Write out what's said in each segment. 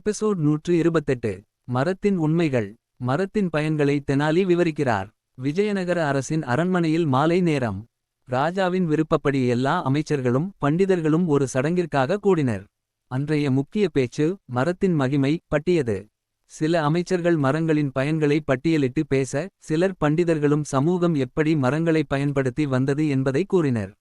Episode நூற்று இருபத்தெட்டு மரத்தின் உண்மைகள். மரத்தின் பயன்களை தெனாலி விவரிக்கிறார். விஜயநகர அரசின் அரண்மனையில் மாலை நேரம். ராஜாவின் விருப்பப்படி எல்லா அமைச்சர்களும் பண்டிதர்களும் ஒரு சடங்கிற்காக கூடினர். அன்றைய முக்கிய பேச்சு மரத்தின் மகிமை பட்டியது சில அமைச்சர்கள் மரங்களின் பயன்களை பட்டியலிட்டு பேச சிலர் பண்டிதர்களும் சமூகம் எப்படி மரங்களை பயன்படுத்தி வந்தது என்பதை கூறினர்.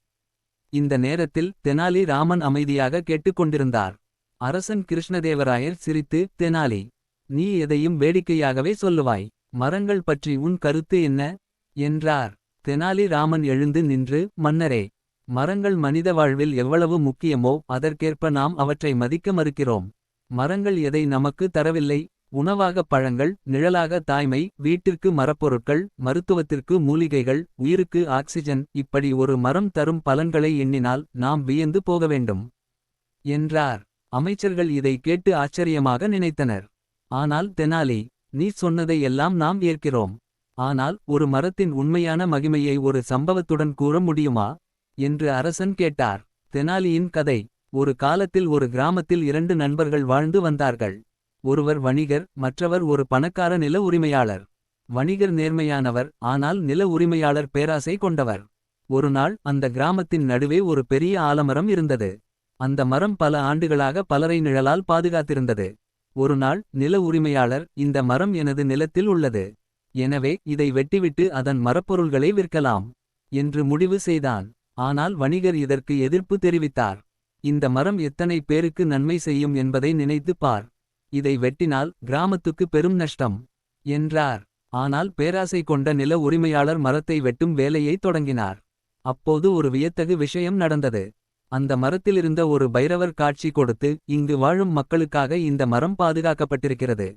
இந்த நேரத்தில் தெனாலி ராமன் அமைதியாக கேட்டுக்கொண்டிருந்தார். அரசன் கிருஷ்ணதேவராயர் சிரித்து தெனாலி நீ எதையும் வேடிக்கையாகவே சொல்லுவாய். மரங்கள் பற்றி உன் கருத்து என்ன? என்றார். தெனாலி ராமன் எழுந்து நின்று மன்னரே மரங்கள் மனித வாழ்வில் எவ்வளவு முக்கியமோ அதற்கேற்ப நாம் அவற்றை மதிக்க மறுக்கிறோம். மரங்கள் எதை நமக்கு தரவில்லை. உணவாக பழங்கள் நிழலாக தாய்மை வீட்டிற்கு மரப்பொருட்கள் மருத்துவத்திற்கு மூலிகைகள் உயிருக்கு ஆக்சிஜன் இப்படி ஒரு மரம் தரும் பலன்களை எண்ணினால் நாம் வியந்து போக வேண்டும். என்றார். அமைச்சர்கள் இதை கேட்டு ஆச்சரியமாக நினைத்தனர். ஆனால் தெனாலி நீ சொன்னதை எல்லாம் நாம் ஏற்கிறோம். ஆனால் ஒரு மரத்தின் உண்மையான மகிமையை ஒரு சம்பவத்துடன் கூற முடியுமா? என்று அரசன் கேட்டார். தெனாலியின் கதை. ஒரு காலத்தில் ஒரு கிராமத்தில் இரண்டு நண்பர்கள் வாழ்ந்து வந்தார்கள். ஒருவர் வணிகர் மற்றவர் ஒரு பணக்கார நில உரிமையாளர். வணிகர் நேர்மையானவர் ஆனால் நில உரிமையாளர் பேராசை கொண்டவர். ஒருநாள் அந்த கிராமத்தின் நடுவே ஒரு பெரிய ஆலமரம் இருந்தது. அந்த மரம் பல ஆண்டுகளாக பலரை நிழலால் பாதுகாத்திருந்தது. ஒருநாள் நில உரிமையாளர் இந்த மரம் எனது நிலத்தில் உள்ளது. எனவே இதை வெட்டிவிட்டு அதன் மரப்பொருள்களை விற்கலாம் என்று முடிவு செய்தான். ஆனால் வணிகர் இதற்கு எதிர்ப்பு தெரிவித்தார். இந்த மரம் எத்தனை பேருக்கு நன்மை செய்யும் என்பதை நினைத்து பார். இதை வெட்டினால் கிராமத்துக்கு பெரும் நஷ்டம் என்றார். ஆனால் பேராசை கொண்ட நில உரிமையாளர் மரத்தை வெட்டும் வேலையை தொடங்கினார். அப்போது ஒரு வியத்தகு விஷயம் நடந்தது. அந்த மரத்திலிருந்த ஒரு பைரவர் காட்சி கொடுத்து இங்கு வாழும் மக்களுக்காக இந்த மரம் பாதுகாக்கப்பட்டிருக்கிறது.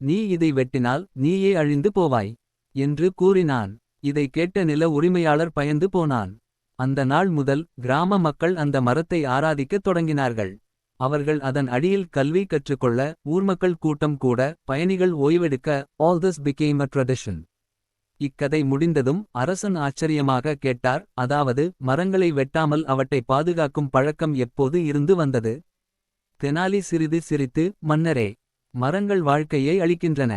நீ இதை வெட்டினால் நீயே அழிந்து போவாய் என்று கூறினான். இதை கேட்ட நில உரிமையாளர் பயந்து போனான். அந்த நாள் முதல் கிராம மக்கள் அந்த மரத்தை ஆராதிக்கத் தொடங்கினார்கள். அவர்கள் அதன் அடியில் கல்வி கற்றுக்கொள்ள ஊர்மக்கள் கூட்டம் கூட பயணிகள் ஓய்வெடுக்க all this became a tradition இக்கதை முடிந்ததும் அரசன் ஆச்சரியமாக கேட்டார் அதாவது மரங்களை வெட்டாமல் அவற்றை பாதுகாக்கும் பழக்கம் எப்போது இருந்து வந்தது? தெனாலி சிறிது சிரித்து மன்னரே மரங்கள் வாழ்க்கையை அளிக்கின்றன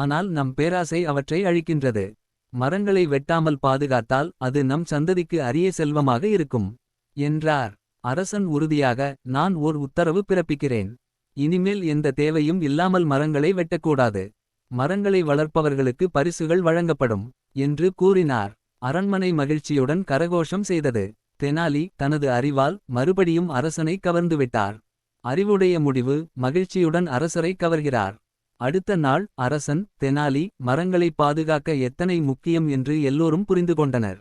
ஆனால் நம் பேராசை அவற்றை அழிக்கின்றது. மரங்களை வெட்டாமல் பாதுகாத்தால் அது நம் சந்ததிக்கு அரிய செல்வமாக இருக்கும் என்றார். அரசன் உறுதியாக நான் ஓர் உத்தரவு பிறப்பிக்கிறேன். இனிமேல் எந்த தேவையும் இல்லாமல் மரங்களை வெட்டக்கூடாது. மரங்களை வளர்ப்பவர்களுக்கு பரிசுகள் வழங்கப்படும் என்று கூறினார். அரண்மனை மகிழ்ச்சியுடன் கரகோஷம் செய்தது. தெனாலி தனது அறிவால் மறுபடியும் அரசனை கவர்ந்துவிட்டார். அறிவுடைய முடிவு மகிழ்ச்சியுடன் அரசரை கவர்கிறார். அடுத்த நாள் அரசன் தெனாலி மரங்களை பாதுகாக்க எத்தனை முக்கியம் என்று எல்லோரும் புரிந்து கொண்டனர்.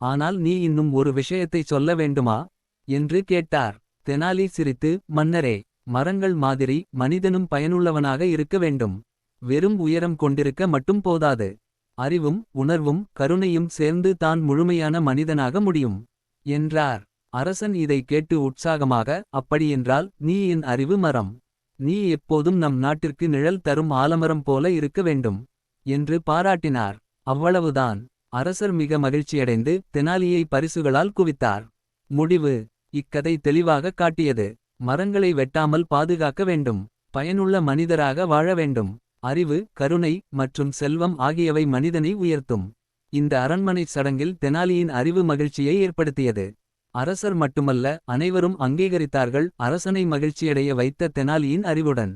ஆனால் நீ இன்னும் ஒரு விஷயத்தை சொல்ல வேண்டுமா? என்று கேட்டார். தெனாலி சிரித்து மன்னரே மரங்கள் மாதிரி மனிதனும் பயனுள்ளவனாக இருக்க வேண்டும். வெறும் உயரம் கொண்டிருக்க மட்டும் போதாது. அறிவும் உணர்வும் கருணையும் சேர்ந்து தான் முழுமையான மனிதனாக முடியும். என்றார். அரசன் இதை கேட்டு உற்சாகமாக அப்படியென்றால் நீ என் அறிவு மரம். நீ எப்போதும் நம் நாட்டிற்கு நிழல் தரும் ஆலமரம் போல இருக்க வேண்டும். என்று பாராட்டினார். அவ்வளவுதான். அரசர் மிக மகிழ்ச்சியடைந்து தெனாலியை பரிசுகளால் குவித்தார். முடிவு. இக்கதை தெளிவாக காட்டியது. மரங்களை வெட்டாமல் பாதுகாக்க வேண்டும். பயனுள்ள மனிதராக வாழ வேண்டும். அறிவு கருணை மற்றும் செல்வம் ஆகியவை மனிதனை உயர்த்தும். இந்த அரண்மனைச் சடங்கில் தெனாலியின் அறிவு மகிழ்ச்சியை ஏற்படுத்தியது. அரசர் மட்டுமல்ல அனைவரும் அங்கீகரித்தார்கள். அரசனை மகிழ்ச்சியடைய வைத்த தெனாலியின் அறிவுடன்.